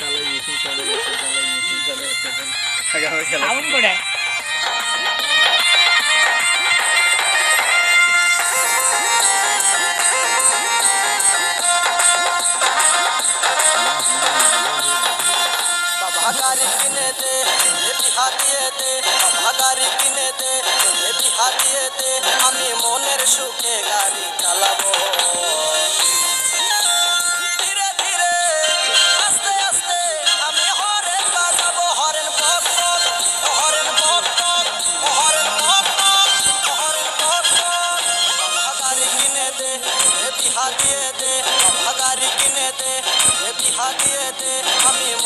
তালাই mission challenge challenge live music চ্যালেঞ্জে আছেন আগে খেলা আমন করে বাবা গারে দিনেতে দিহাতেতে গারে দিনেতে দিহাতেতে আমি মনের সুখে গানি হাজারি কিনে দে এ বিহা দিয়ে দে হাজারি কিনে দে এ বিহা দিয়ে দে আমি